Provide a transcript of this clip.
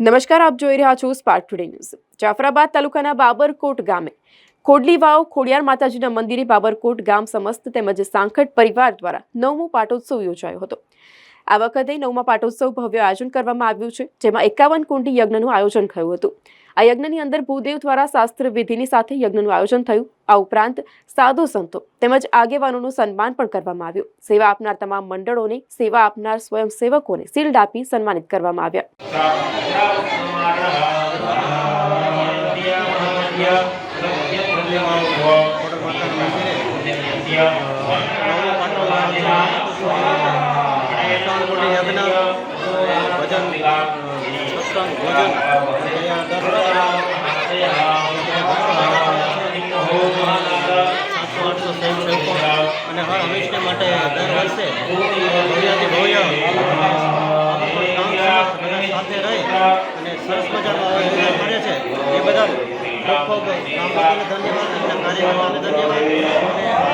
નમસ્કાર, આપ જોઈ રહ્યા છો સ્પાર્ક ટુડે ન્યૂઝ જાફરાબાદ તાલુકાના બાબરકોટ ગામે ખોડલી વાવ ખોડિયાર માતાજીના મંદિરે બાબરકોટ ગામ સમસ્ત તેમજ સાંખટ પરિવાર દ્વારા નવમો પાટોત્સવ યોજાયો હતો. આ વખતે નવમા પાટોત્સવ ભવ્ય આયોજન કરવામાં આવ્યું છે, જેમાં એકાવન કુંડી યજ્ઞનું આયોજન થયું હતું. આ યજ્ઞની અંદર ભૂદેવ દ્વારા શાસ્ત્ર વિધિની સાથે યજ્ઞનું આયોજન થયું. આ ઉપરાંત સાધુ સંતો તેમજ આગેવાનોનું સન્માન પણ કરવામાં આવ્યું. સેવા આપનાર તમામ મંડળોને સેવા આપનાર સ્વયંસેવકોને શિલ્ડ આપી સન્માનિત કરવામાં આવ્યા. અને હર હંમેશને માટે દર વર્ષે ભવ્યાથી ભવ્ય. સાથે રહી અને સરસ મજાનું આયોજન કરે છે. એ બધા ખૂબ ખૂબ ધન્યવાદ, એમના કાર્યકર્તાઓને ધન્યવાદ.